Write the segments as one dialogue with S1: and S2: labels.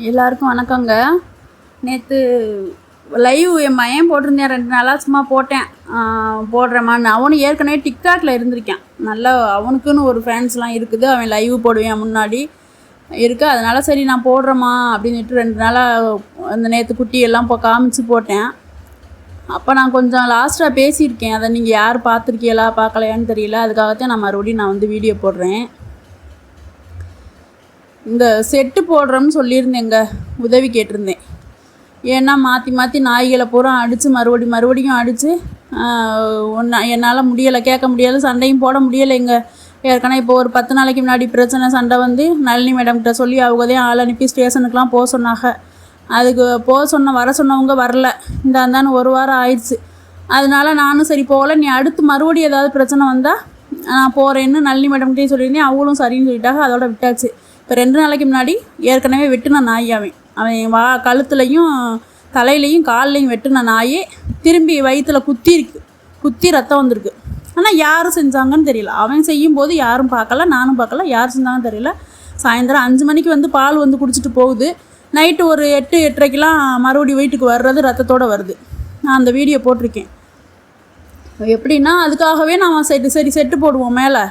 S1: எல்லாருக்கும் வணக்கங்க. நேற்று லைவ் என் பையன் போட்டிருந்தேன். ரெண்டு நாளாக சும்மா போட்டேன். ஆஹ் போடுறேம்மான்னு. அவனும் ஏற்கனவே டிக்டாக்ல இருந்திருக்கான். நல்லா அவனுக்குன்னு ஒரு ஃபேன்ஸ்லாம் இருக்குது. அவன் லைவ் போடுவேன் முன்னாடி இருக்கு. அதனால் சரி நான் போடுறேம்மா அப்படின்னுட்டு ரெண்டு நாளாக அந்த நேற்று குட்டி எல்லாம் இப்போ காமிச்சு போட்டேன். அப்போ நான் கொஞ்சம் லாஸ்ட்டாக பேசியிருக்கேன். அதை நீங்கள் யார் பார்த்துருக்கீங்களா பார்க்கலையான்னு தெரியல. அதுக்காகத்தான் நான் மறுபடியும் நான் வந்து வீடியோ போடுறேன். இந்த செட்டு போடுறோம்னு சொல்லியிருந்தேங்க உதவி கேட்டிருந்தேன். ஏன்னா மாற்றி மாற்றி நாய்களை பூரா அடித்து மறுபடி மறுபடியும் அடித்து ஒன்றா என்னால் முடியலை கேட்க முடியலை சண்டையும் போட முடியலைங்க. ஏற்கனவே இப்போ ஒரு பத்து நாளைக்கு முன்னாடி பிரச்சனை சண்டை வந்து நளினி மேடம்கிட்ட சொல்லி அவங்க தான் ஆள் அனுப்பி ஸ்டேஷனுக்குலாம் போக சொன்னாங்க. அதுக்கு போக சொன்ன வர சொன்னவங்க வரல. இந்த அந்தான்னு ஒரு வாரம் ஆயிடுச்சு. அதனால நானும் சரி போகல. நீ அடுத்து மறுபடியும் ஏதாவது பிரச்சனை வந்தால் நான் போகிறேன்னு நளினி மேடம்கிட்டையும் சொல்லியிருந்தேன். அவங்களும் சரின்னு சொல்லிட்டாங்க. அதோட விட்டாச்சு. இப்போ ரெண்டு நாளைக்கு முன்னாடி ஏற்கனவே வெட்டின நாய் அவன். அவன் வா கழுத்துலையும் தலையிலையும் கால்லையும் வெட்டின நாயே திரும்பி வயிற்றுல குத்தி இருக்கு குத்தி ரத்தம் வந்திருக்கு. ஆனால் யார் செஞ்சாங்கன்னு தெரியல. அவன் செய்யும் போது யாரும் பார்க்கல நானும் பார்க்கல யார் செஞ்சாங்கன்னு தெரியல. சாயந்தரம் அஞ்சு மணிக்கு வந்து பால் வந்து குடிச்சிட்டு போகுது. நைட்டு ஒரு எட்டு எட்டரைக்கெலாம் மறுபடியும் வீட்டுக்கு வர்றது ரத்தத்தோடு வருது. நான் அந்த வீடியோ போட்டிருக்கேன். எப்படின்னா அதுக்காகவே நான் செட்டு சரி செட்டு போடுவோம் மேலே.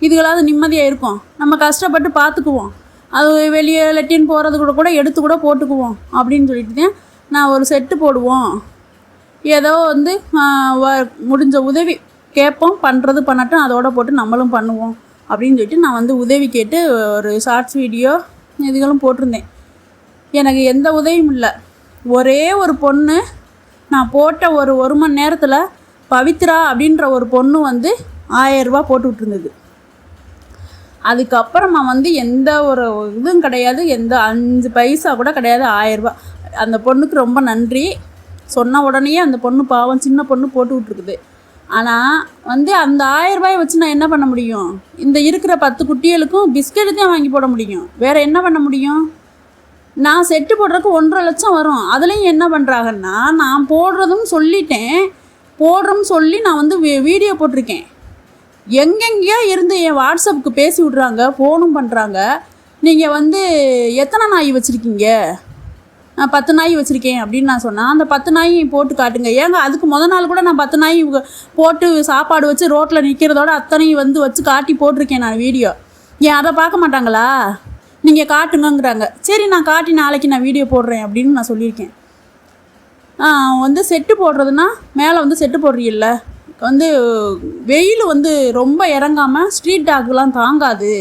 S1: இதுகளாவது நிம்மதியாக இருக்கும் நம்ம கஷ்டப்பட்டு பார்த்துக்குவோம் அது வெளியே லெட்டின் போகிறது கூட கூட எடுத்து கூட போட்டுக்குவோம். அப்படின்னு சொல்லிட்டு தான் நான் ஒரு செட்டு போடுவோம். ஏதோ வந்து வ- முடிஞ்ச உதவி கேட்போம். பண்ணுறது பண்ணட்டும் அதோட போட்டு நம்மளும் பண்ணுவோம். அப்படின்னு சொல்லிட்டு நான் வந்து உதவி கேட்டு ஒரு ஷார்ட்ஸ் வீடியோ இதுகளும் போட்டிருந்தேன். எனக்கு எந்த உதவியும் இல்லை. ஒரே ஒரு பொண்ணு நான் போட்ட ஒரு ஒரு மணி நேரத்தில் பவித்ரா அப்படின்ற ஒரு பொண்ணு வந்து ஆயரூபா போட்டு விட்டுருந்தது அதுக்கப்புறமா வந்து எந்த ஒரு இதுவும் கிடையாது. எந்த அஞ்சு பைசா கூட கிடையாது. ஆயிரரூபா அந்த பொண்ணுக்கு ரொம்ப நன்றி. சொன்ன உடனேயே அந்த பொண்ணு பாவம் சின்ன பொண்ணு போட்டு விட்ருக்குது ஆனால் வந்து அந்த ஆயரூபாயை வச்சு நான் என்ன பண்ண முடியும்? இந்த இருக்கிற பத்து குட்டிகளுக்கும் பிஸ்கெட்டு தான் வாங்கி போட முடியும். வேறு என்ன பண்ண முடியும்? நான் செட்டு போடுறதுக்கு ஒன்றரை லட்சம் வரும். அதுலேயும் என்ன பண்ணுறாங்கன்னா நான் போடுறதும் சொல்லிட்டேன். போடுறோம்னு சொல்லி நான் வந்து வீ- வீடியோ போட்டிருக்கேன். எங்கெங்கேயோ இருந்து என் வாட்ஸ்அப்புக்கு பேசி விட்றாங்க ஃபோனும் பண்ணுறாங்க நீங்கள் வந்து எத்தனை நாய் வச்சுருக்கீங்க? நான் பத்து நாய் வச்சுருக்கேன் அப்படின்னு நான் சொன்னேன். அந்த பத்து நாய் போட்டு காட்டுங்க. ஏங்க அதுக்கு முத நாள் கூட நான் பத்து நாய் போட்டு சாப்பாடு வச்சு ரோட்டில் நிற்கிறதோட அத்தனையும் வந்து வச்சு காட்டி போட்டிருக்கேன் நான் வீடியோ ஏன் அதை பார்க்க மாட்டாங்களா? நீங்கள் காட்டுங்கங்கிறாங்க. சரி நான் காட்டி நாளைக்கு நான் வீடியோ போடுறேன் அப்படின்னு நான் சொல்லியிருக்கேன். வந்து செட்டு போடுறதுன்னா மேலே வந்து செட்டு போடுறீல்ல? வந்து வெயில் வந்து ரொம்ப இறங்காமல் ஸ்ட்ரீட் டாக்லாம் தாங்காது.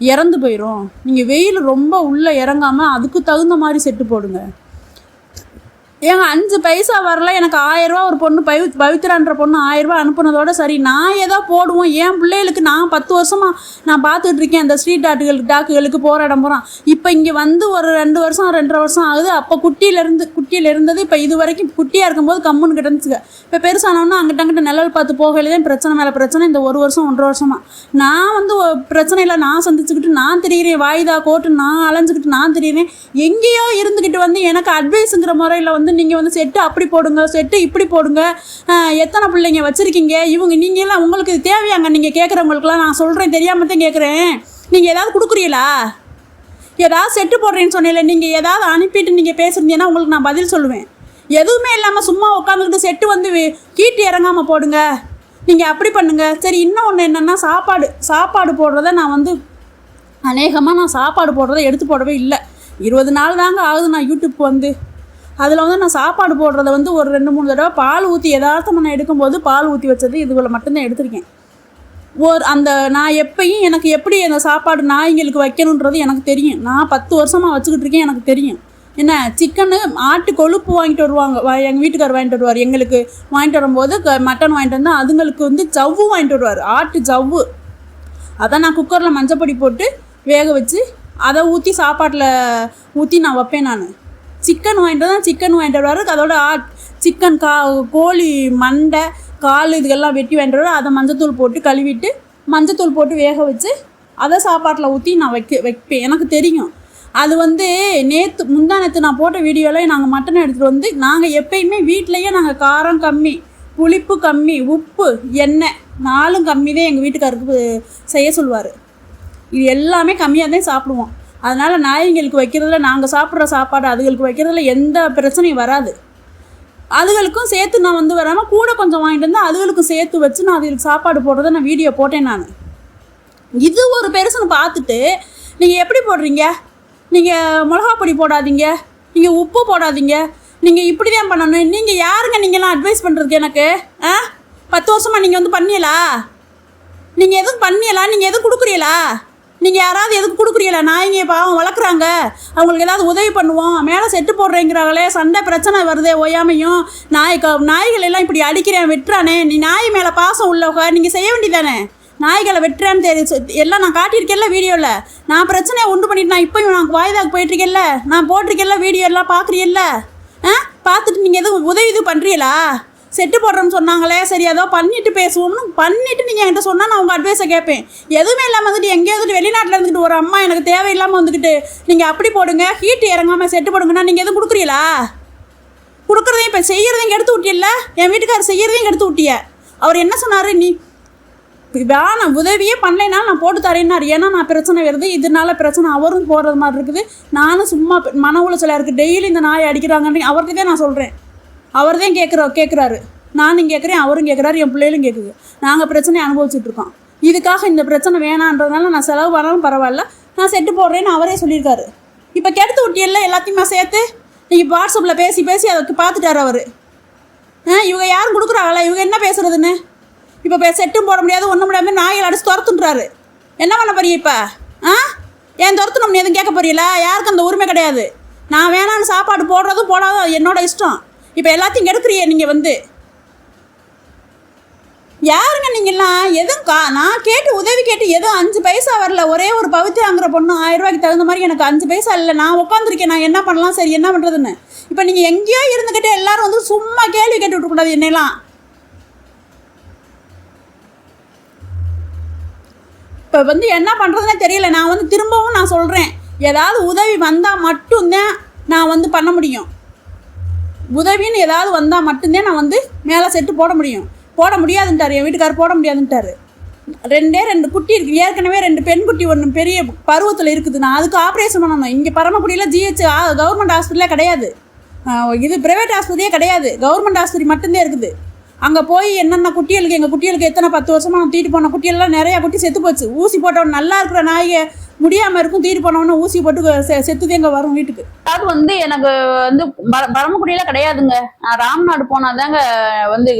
S1: இறந்து போயிடும் நீங்கள் வெயில் ரொம்ப உள்ளே இறங்காமல் அதுக்கு தகுந்த மாதிரி செட்டு போடுங்க. ஏங்க அஞ்சு பைசா வரல எனக்கு ஆயிரரூவா ஒரு பொண்ணு பவி பவித்ரான்ற பொண்ணு ஆயிரரூவா அனுப்புனதோட சரி நான் ஏதோ போடுவோம். என் பிள்ளைகளுக்கு நான் பத்து வருஷமாக நான் பார்த்துட்டு இருக்கேன் அந்த ஸ்ட்ரீட் டாக்குகளுக்கு டாக்குகளுக்கு போராடம் போகிறான் இப்போ இங்கே வந்து ஒரு ரெண்டு வருஷம் ரெண்டரை வருஷம் ஆகுது. அப்போ குட்டியிலேருந்து குட்டியில் இருந்தது இப்போ இது வரைக்கும் குட்டியாக இருக்கும்போது கம்முன்னு கிடந்துச்சுங்க. இப்போ பெருசானோன்னா அங்கிட்ட அங்கிட்ட நிழல் பார்த்து போகையில தான் பிரச்சனை மேலே பிரச்சனை இந்த ஒரு வருஷம் ஒன்றரை வருஷமாக நான் வந்து பிரச்சனையில் நான் சந்திச்சுக்கிட்டு நான் தெரிகிறேன் வாய்தா கோட்டு நான் அலைஞ்சுக்கிட்டு நான் தெரிகிறேன் எங்கேயோ இருந்துக்கிட்டு வந்து எனக்கு அட்வைஸுங்கிற முறையில் வந்து நீங்கள் வந்து செட்டு அப்படி போடுங்க செட்டு இப்படி போடுங்க. எத்தனை பிள்ளைங்க வச்சுருக்கீங்க? இவங்க நீங்களாம் உங்களுக்கு இது தேவையாங்க. நீங்கள் கேட்குறவங்களுக்குலாம் நான் சொல்கிறேன் தெரியாமல் தான் கேட்குறேன் நீங்கள் ஏதாவது கொடுக்குறீங்களா? ஏதாவது செட்டு போடுறேன்னு சொன்னீங்களே நீங்கள் ஏதாவது அனுப்பிட்டு நீங்கள் பேசுனீங்கன்னா உங்களுக்கு நான் பதில் சொல்லுவேன். எதுவுமே இல்லாமல் சும்மா உட்காந்துக்கிட்டு செட்டு வந்து கீட்டு இறங்காமல் போடுங்க. நீங்கள் அப்படி பண்ணுங்க. சரி இன்னும் ஒன்று என்னென்னா சாப்பாடு சாப்பாடு போடுறத நான் வந்து அநேகமாக நான் சாப்பாடு போடுறத எடுத்து போடவே இல்லை. இருபது நாள் தாங்க ஆகுது நான் யூடியூப்க்கு வந்து. அதில் வந்து நான் சாப்பாடு போடுறத வந்து ஒரு ரெண்டு மூணு தடவை பால் ஊற்றி யதார்த்தமாக நான் எடுக்கும்போது பால் ஊற்றி வச்சது இதுகளை மட்டும்தான் எடுத்திருக்கேன். ஒரு அந்த நான் எப்பயும் எனக்கு எப்படி அந்த சாப்பாடு நாய்ங்களுக்கு வைக்கணுன்றது எனக்கு தெரியும். நான் பத்து வருஷமாக வச்சுக்கிட்டு இருக்கேன் எனக்கு தெரியும். என்ன சிக்கனு ஆட்டு கொழுப்பு வாங்கிட்டு வருவாங்க. எங்கள் வீட்டுக்கார் வாங்கிட்டு வருவார். எங்களுக்கு வாங்கிட்டு வரும்போது மட்டன் வாங்கிட்டு வந்தால் அதுங்களுக்கு வந்து ஜவ்வு வாங்கிட்டு வருவார். ஆட்டு ஜவ்வு. அதை நான் குக்கரில் மஞ்சப்பொடி போட்டு வேக வச்சு அதை ஊற்றி சாப்பாட்டில் ஊற்றி நான் வைப்பேன் நான். சிக்கன் வாங்கிட்டு தான் சிக்கன் வாங்கிட்டு வருவார். அதோட ஆட் சிக்கன் கா கோழி மண்டை கால் இதுக்கெல்லாம் வெட்டி வாங்கிட்டு வருவார். அதை மஞ்சத்தூள் போட்டு கழுவிட்டு மஞ்சத்தூள் போட்டு வேக வச்சு அதை சாப்பாட்டில் ஊற்றி நான் வைக்க வைப்பேன். எனக்கு தெரியும். அது வந்து நேற்று முந்தா நேற்று நான் போட்ட வீடியோவில் நாங்கள் மட்டன் எடுத்துகிட்டு வந்து நாங்கள் எப்பயுமே வீட்டிலையே நாங்கள் காரம் கம்மி புளிப்பு கம்மி உப்பு எண்ணெய் நாலும் கம்மி தான் எங்கள் வீட்டுக்காருக்கு செய்ய சொல்லுவார். இது எல்லாமே கம்மியாக தான் சாப்பிடுவோம். அதனால் நாய்ங்களுக்கு வைக்கிறதுல நாங்கள் சாப்பிட்ற சாப்பாடு அதுகளுக்கு வைக்கிறதுல எந்த பிரச்சனையும் வராது. அதுகளுக்கும் சேர்த்து நான் வந்து வராமல் கூட கொஞ்சம் வாங்கிட்டு வந்து அதுகளுக்கும் சேர்த்து வச்சு நான் அதுகளுக்கு சாப்பாடு போடுறத நான் வீடியோ போட்டேன் நான். இது ஒரு பெருசுன்னு பார்த்துட்டு நீங்கள் எப்படி போடுறீங்க? நீங்கள் மிளகா பொடி போடாதீங்க. நீங்கள் உப்பு போடாதீங்க. நீங்கள் இப்படி தான் பண்ணணும். நீங்கள் யாருங்க நீங்களாம் அட்வைஸ் பண்ணுறதுக்கு எனக்கு? ஆ? பத்து வருஷமாக நீங்கள் வந்து பண்ணியலா? நீங்கள் எதுவும் பண்ணியலா? நீங்கள் எதுவும் கொடுக்குறீங்களா நீங்கள் யாராவது எதுக்கு கொடுக்குறீங்களா? நாய்ங்க பாவம் வளர்க்குறாங்க. அவங்களுக்கு ஏதாவது உதவி பண்ணுவோம். மேலே செட்டு போடுறேங்கிறாங்களே சண்டை பிரச்சனை வருதே ஓயாமையும். நாய் க நாய்கள் எல்லாம் இப்படி அடிக்கிறேன் வெட்டுறானே. நீ நாய் மேலே பாசம் உள்ளவங்க நீங்கள் செய்ய வேண்டியதானே? நாய்களை வெட்டுறேன்னு தெரியும் எல்லாம் நான் காட்டியிருக்கேன்ல வீடியோவில் நான் பிரச்சனையை உண்டு பண்ணிட்டு நான் இப்போயும் நான் வாய்தாக்கு போயிட்டுருக்கேன்ல. நான் போட்டிருக்கேன்ல வீடியோ எல்லாம் பார்க்குறீல்ல ஆ? பார்த்துட்டு நீங்கள் எதுவும் உதவி இது பண்ணுறீங்களா செட்டு போடுறோம்னு சொன்னாங்களே சரி ஏதோ பண்ணிட்டு பேசுவோம்னு பண்ணிட்டு நீங்கள் என்கிட்ட சொன்னால் நான் உங்கள் அட்வைஸை கேட்பேன். எதுவுமே இல்லாமல் வந்துட்டு எங்கேயோ வந்துட்டு வெளிநாட்டில் இருந்துட்டு ஒரு அம்மா எனக்கு தேவையில்லாமல் வந்துக்கிட்டு நீங்கள் அப்படி போடுங்க ஹீட் இறங்காமல் செட்டு போடுங்கன்னா நீங்கள் எதுவும் கொடுக்குறீங்களா? கொடுக்குறதையும் இப்போ செய்கிறதையும் எடுத்து விட்டியல்ல? என் வீட்டுக்காரர் செய்கிறதையும் எடுத்து விட்டிய. அவர் என்ன சொன்னார்? நீ வேணாம் உதவியே பண்ணலைனாலும் நான் போட்டு தரேன்னாரு. ஏன்னா நான் பிரச்சனை வருது இதனால பிரச்சனை அவரும் போடுறது மாதிரி இருக்குது. நானும் சும்மா மன உளைச்சலாக இருக்குது டெய்லி இந்த நாயை அடிக்கிறாங்கன்னு அவர்கிட்ட தான் நான் சொல்கிறேன் அவர் தான் கேட்குற கேட்குறாரு நானும் கேட்குறேன் அவரும் கேட்குறாரு என் பிள்ளைகளும் கேட்குது நாங்கள் பிரச்சனையை அனுபவிச்சுட்ருக்கோம் இதுக்காக இந்த பிரச்சனை வேணான்றதுனால நான் செலவு பண்ணாலும் பரவாயில்ல. நான் செட்டு போடுறேன்னு அவரே சொல்லியிருக்காரு. இப்போ கெடுத்து விட்டியல்ல எல்லாத்தையுமே சேர்த்து? நீங்கள் வாட்ஸ்அப்பில் பேசி பேசி அதை பார்த்துட்டார் அவர். ஆ இவங்க யாரும் கொடுக்குறாங்களா? இவங்க என்ன பேசுறதுன்னு? இப்போ இப்போ செட்டும் போட முடியாது ஒன்றும் முடியாமல் நாய்கள் அடிச்சு துரத்துன்றாரு. என்ன பண்ண போறிய இப்போ? ஆ? ஏன் துரத்தணும் எதுவும் கேட்க போறீங்களா? யாருக்கும் அந்த உரிமை கிடையாது. நான் வேணான்னு சாப்பாடு போடுறதும் போடாதும் என்னோட இஷ்டம். இப்போ எல்லாத்தையும் கெடுக்குறியே நீங்கள் வந்து. யாருங்க நீங்கள்லாம் எதுவும் கா நான் கேட்டு உதவி கேட்டு எதுவும் அஞ்சு பைசா வரல. ஒரே ஒரு பவித்ராங்கிற பொண்ணு ஆயிரம் ரூபாய்க்கு தகுந்த மாதிரி எனக்கு அஞ்சு பைசா இல்லை. நான் உட்காந்துருக்கேன் நான் என்ன பண்ணலாம்? சரி என்ன பண்ணுறதுன்னு இப்போ நீங்கள் எங்கேயோ இருந்துக்கிட்டே எல்லாரும் வந்து சும்மா கேள்வி கேட்டு விட்டுக்கூடாது என்னெல்லாம் இப்போ வந்து என்ன பண்ணுறதுனே தெரியல. நான் வந்து திரும்பவும் நான் சொல்கிறேன் ஏதாவது உதவி வந்தால் மட்டும்தான் நான் வந்து பண்ண முடியும். உதவின்னு ஏதாவது வந்தால் மட்டும்தான் நான் வந்து மேலே செட்டு போட முடியும். போட முடியாதுன்ட்டார். என் வீட்டுக்கார் போட முடியாதுன்ட்டார். ரெண்டே ரெண்டு குட்டி இருக்கு. ஏற்கனவே ரெண்டு பெண் குட்டி ஒன்று பெரிய பருவத்தில் இருக்குது. நான் அதுக்கு ஆப்ரேஷன் பண்ணணும். இங்கே பரமக்குடியில் ஜிஹெச் கவர்மெண்ட் ஹாஸ்பிட்டலே கிடையாது. இது ப்ரைவேட் ஆஸ்பத்திரியே கிடையாது. கவர்மெண்ட் ஆஸ்பத்திரி மட்டும்தான் இருக்குது. அங்கே போய் என்னென்ன குட்டிகளுக்கு எங்கள் குட்டிகளுக்கு எத்தனை பத்து வருஷமாக நான் தூக்கிட்டு போன குட்டியெல்லாம் நிறையா குட்டி செத்து போச்சு. ஊசி போட்டவன் நல்லா இருக்கிற நாயை முடியாமல் இருக்கும் தூக்கிட்டு போனவொன்னே ஊசி போட்டு செ- செத்துதே எங்கே வரும் வீட்டுக்கு.
S2: அது வந்து எனக்கு வந்து பர- கிடையாதுங்க. நான் ராம்நாடு போனாதாங்க வந்து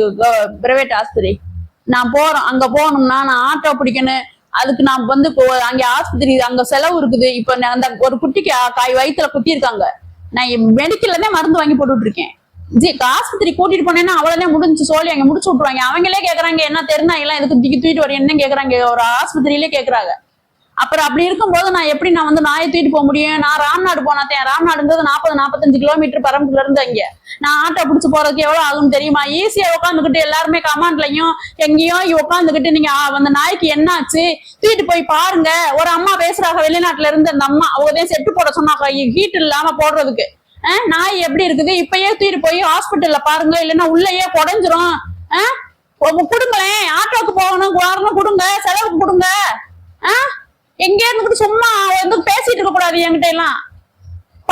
S2: பிரைவேட் ஆஸ்பத்திரி. நான் போறோம். அங்க போகணும்னா நான் ஆட்டோ பிடிக்கணும். அதுக்கு நான் வந்து அங்கே ஆஸ்பத்திரி அங்க செலவு இருக்குது. இப்போ நான் அந்த ஒரு குட்டிக்கு காய் வயிற்றுல குத்தி இருக்காங்க. நான் மெடிக்கல்ல தான் மருந்து வாங்கி போட்டுட்டு இருக்கேன். ஆஸ்பத்திரி கூட்டிட்டு போனேன்னா அவ்வளவுதான் முடிஞ்சு சொல்லி அங்க முடிச்சு விட்டுருவாங்க. அவங்களே கேக்குறாங்க என்ன தெரினா எல்லாம் எதுக்கு தூக்கி தூக்கிட்டு வரீங்கன்னு கேக்குறாங்க. ஒரு ஆஸ்பத்திரியிலே கேக்குறாங்க. அப்புறம் அப்படி இருக்கும்போது நான் எப்படி நான் வந்து நாயை தூக்கிட்டு போக முடியும்? நான் ராம்நாடு போனாத்தேன் ராம்நாடுங்கிறது நாற்பது நாற்பத்தஞ்சு கிலோமீட்டர் பரம்புல இருந்து அங்க. நான் ஆட்டோ பிடிச்சி போறதுக்கு எவ்வளவு ஆகும் தெரியுமா? ஈஸியா உட்காந்துக்கிட்டு எல்லாருமே கமாண்ட்லயும் எங்கேயும் உட்காந்துக்கிட்டு நீங்க அந்த நாய்க்கு என்னாச்சு? தூக்கிட்டு போய் பாருங்க. ஒரு அம்மா பேசுறாங்க வெளிநாட்டுல இருந்து அந்த அம்மா. அவங்க செட்டு போட சொன்னாங்க ஹீட் இல்லாம போடுறதுக்கு. நாய் எப்படி இருக்குது? இப்பயே தூக்கிட்டு போய் ஹாஸ்பிட்டல்ல பாருங்க இல்லைன்னா உள்ளேயே குடஞ்சிரும் உங்க கொடுங்களேன் ஆட்டோக்கு போகணும் வரணும் கொடுங்க செலவுக்கு கொடுங்க. ஆஹ் எங்க கூட சும்மா வந்து பேசிட்டு இருக்க கூடாது என்கிட்ட எல்லாம்.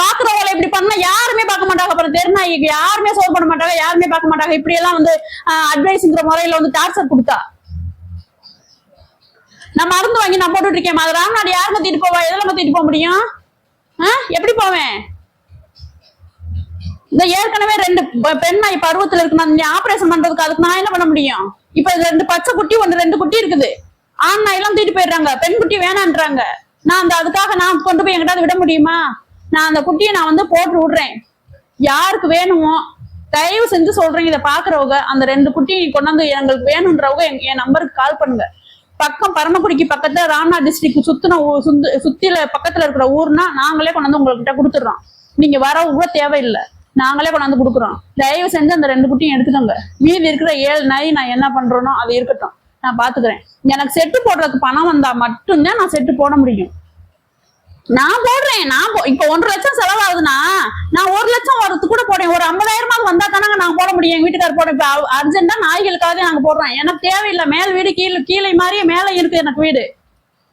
S2: பாக்குறவங்களை இப்படி பண்ணா யாருமே பார்க்க மாட்டாங்க. அப்புறம் தெருநாய்க்கு யாருமே சோறு பண்ண மாட்டாங்க யாருமே பார்க்க மாட்டாங்க. இப்படி எல்லாம் வந்து அட்வைஸ்ங்கிற முறையில வந்து டார்ச்சர் கொடுத்தா. நான் மருந்து வாங்கி நான் போட்டுட்டு இருக்கேன். அது ராம்நாடு யாருமே தீட்டு போவா? எதுல தீட்டு போக முடியும்? ஆ எப்படி போவேன்? இந்த ஏற்கனவே ரெண்டு பெ- பெண் நாய் பருவத்துல இருக்கு நான் ஆபரேஷன் பண்றதுக்கு அதுக்கு நான் என்ன பண்ண முடியும்? இப்ப ரெண்டு பச்சை குட்டி ஒன்று ரெண்டு குட்டி இருக்குது. ஆண் நாயெல்லாம் தூக்கிட்டு போயிடுறாங்க. பெண் குட்டி வேணான்றாங்க. நான் அந்த அதுக்காக நான் கொண்டு போய் எங்கிட்ட விட முடியுமா? நான் அந்த குட்டியை நான் வந்து போட்டு விடுறேன். யாருக்கு வேணுமோ தயவு செஞ்சு சொல்றேன் இதை பாக்குறவங்க அந்த ரெண்டு குட்டி கொண்டாந்து எங்களுக்கு வேணுன்றவங்க என் என் நம்பருக்கு கால் பண்ணுங்க. பக்கம் பரமக்குடிக்கு பக்கத்துல ராம்நாத் டிஸ்ட்ரிக்ட் சுத்தின ஊ- சுத்து சுத்தில பக்கத்துல இருக்கிற ஊர்னா நாங்களே கொண்டாந்து உங்ககிட்ட கொடுத்துடுறோம். நீங்க வர கூட தேவையில்லை. நாங்களே கொண்டாந்து கொடுக்குறோம். தயவு செஞ்சு அந்த ரெண்டு குட்டியும் எடுத்துக்கோங்க. மீதி இருக்கிற ஏழு நாய் நான் என்ன பண்றேனோ அது இருக்கட்டும். நான் பாத்துக்கிறேன். எனக்கு செட்டு போடுறதுக்கு பணம் வந்தா மட்டும்தான் நான் செட்டு போட முடியும். நான் போடுறேன். நான் இப்ப ஒன்றரை லட்சம் செலவாகுதுன்னா நான் ஒரு லட்சம் வரது கூட போடுறேன். ஒரு ஐம்பதாயிரமாவது வந்தா தானங்க நான் போட முடியும். எங்க வீட்டுக்காரர் போட இப்ப அர்ஜென்ட்டா நாய்களுக்காக நாங்க போடுறோம். எனக்கு தேவையில்லை. மேல் வீடு கீழே கீழே மாதிரி மேலே இருக்கு எனக்கு வீடு.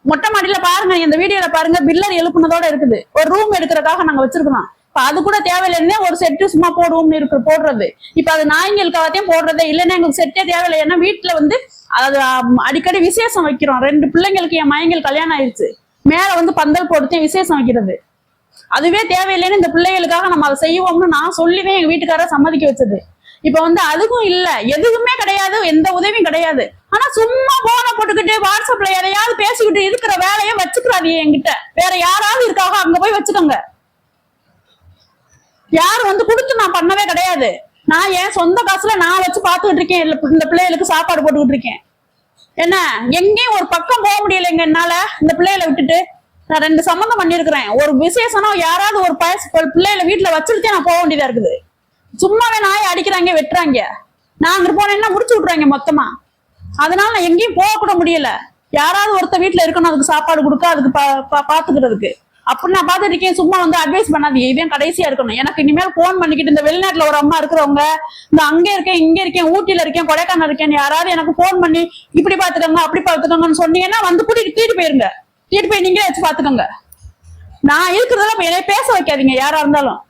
S2: மொட்டை மாடியில பாருங்க. இந்த வீடியோல பாருங்க. பில்லர் எழுப்புனதோட இருக்குது. ஒரு ரூம் எடுக்கிறதுக்காக நாங்க வச்சிருக்கோம் இப்ப அது கூட தேவையில்லைன்னு ஒரு செட்டு சும்மா போடுவோம்னு இருக்கு போடுறது. இப்ப அது நாய்ங்களுக்காகத்தையும் போடுறதே இல்லைன்னா எங்களுக்கு செட்டே தேவையில்லை. ஏன்னா வீட்டுல வந்து அது அடிக்கடி விசேஷம் வைக்கிறோம். ரெண்டு பிள்ளைங்களுக்கு என் மயங்கள் கல்யாணம் ஆயிடுச்சு மேல வந்து பந்தல் போட்டு விசேஷம் வைக்கிறது. அதுவே தேவையில்லைன்னு இந்த பிள்ளைகளுக்காக நம்ம அதை செய்வோம்னு நான் சொல்லிவே எங்க வீட்டுக்காரரை சம்மதிக்க வச்சது. இப்ப வந்து அதுக்கும் இல்ல. எதுவுமே கிடையாது. எந்த உதவியும் கிடையாது. ஆனா சும்மா போன போட்டுக்கிட்டு வாட்ஸ்அப்ல எதையாவது பேசிக்கிட்டு இருக்கிற வேலையை வச்சுக்கிறாதீங்க என்கிட்ட. வேற யாராவது இருக்காக அங்க போய் வச்சுக்கோங்க. யாரும் வந்து கொடுத்து நான் பண்ணவே கிடையாது. நான் என் சொந்த காசுல நான் வச்சு பாத்துக்கிட்டு இருக்கேன். இந்த பிள்ளைகளுக்கு சாப்பாடு போட்டுக்கிட்டு இருக்கேன். என்ன? எங்கேயும் ஒரு பக்கம் போக முடியலைங்க என்னால. இந்த பிள்ளைகளை விட்டுட்டு நான் ரெண்டு சம்மந்தம் பண்ணிருக்கிறேன் ஒரு விசேஷம்னா யாராவது ஒரு பயசு பிள்ளைகளை வீட்டுல வச்சுட்டு நான் போக வேண்டியதா இருக்குது. சும்மாவே நாய் அடிக்கிறாங்க வெட்டுறாங்க. நான் அங்கிட்டு போனேன்னா முடிச்சு விட்றாங்க மொத்தமா? அதனால நான் எங்கேயும் போக கூட முடியல. யாராவது ஒருத்த வீட்டுல இருக்கணும் அதுக்கு சாப்பாடு கொடுக்க அதுக்கு பா- பா- பாத்துக்கிறதுக்கு அப்படி நான் பார்த்துட்டு இருக்கேன் சும்மா வந்து அட்வைஸ் பண்ணாதீங்க. இதே கடைசியா இருக்கணும். எனக்கு இனிமேல் போன் பண்ணிக்கிட்டு இந்த வெளிநாட்டுல ஒரு அம்மா இருக்கிறவங்க இந்த அங்கே இருக்கேன் இங்க இருக்கேன் ஊட்டியில இருக்கேன் கொடைக்கானல் இருக்கேன் யாராவது எனக்கு போன் பண்ணி இப்படி பாத்துக்கோங்க அப்படி பாத்துக்கோங்கன்னு சொன்னீங்கன்னா வந்து கூட்டிட்டு தீட்டு போயிருங்க. தீட்டு போய் நீங்களே வச்சு பாத்துக்கோங்க நான் இருக்கிறதெல்லாம் என்னைய பேச வைக்காதீங்க யாரா இருந்தாலும்.